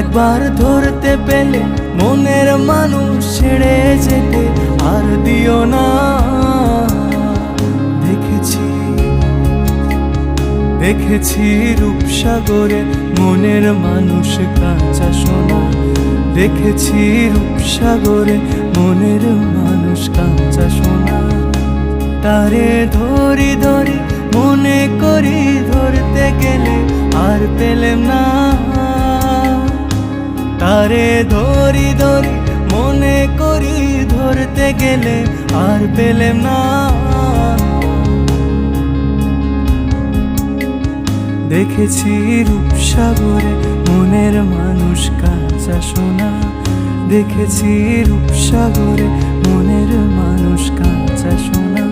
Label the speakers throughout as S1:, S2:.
S1: একবার ধরতে পেলে মনের মানুষ ছেড়ে যেতে আর দিও না। দেখেছি দেখেছি রূপসাগরে মনের মানুষ কাঁচা সোনা। দেখেছি রূপসাগরে মনের মানুষ কাঁচা সোনা। তারে ধরি ধরি, মনে করি ধরতে গেলে আর পেলেম না। তারে ধরি ধরি মনে করি ধরতে গেলে আর পেলেম না। দেখেছি রূপসাগরে মনের মানুষ কাঁচা সোনা। দেখেছি রূপসাগরে মনের মানুষ কাঁচা সোনা।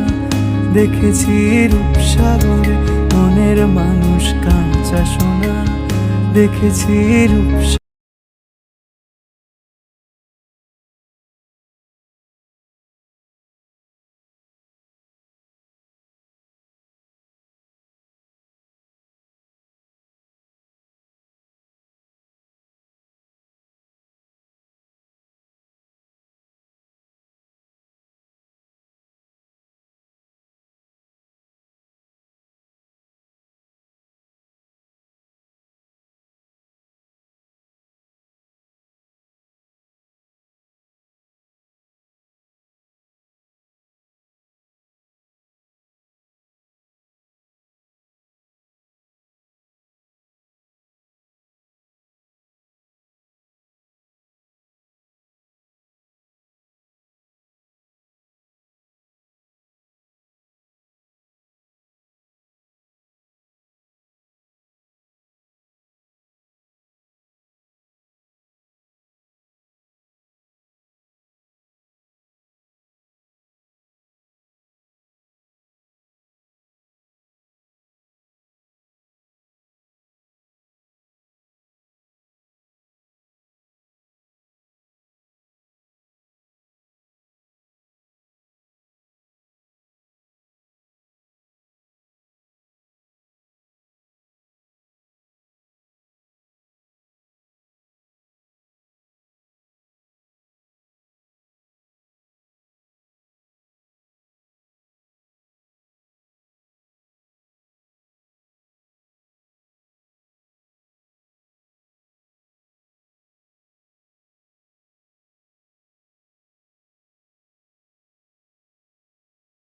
S1: দেখেছি রূপসাগরে মনের মানুষ কাঁচা সোনা। দেখেছি রূপসা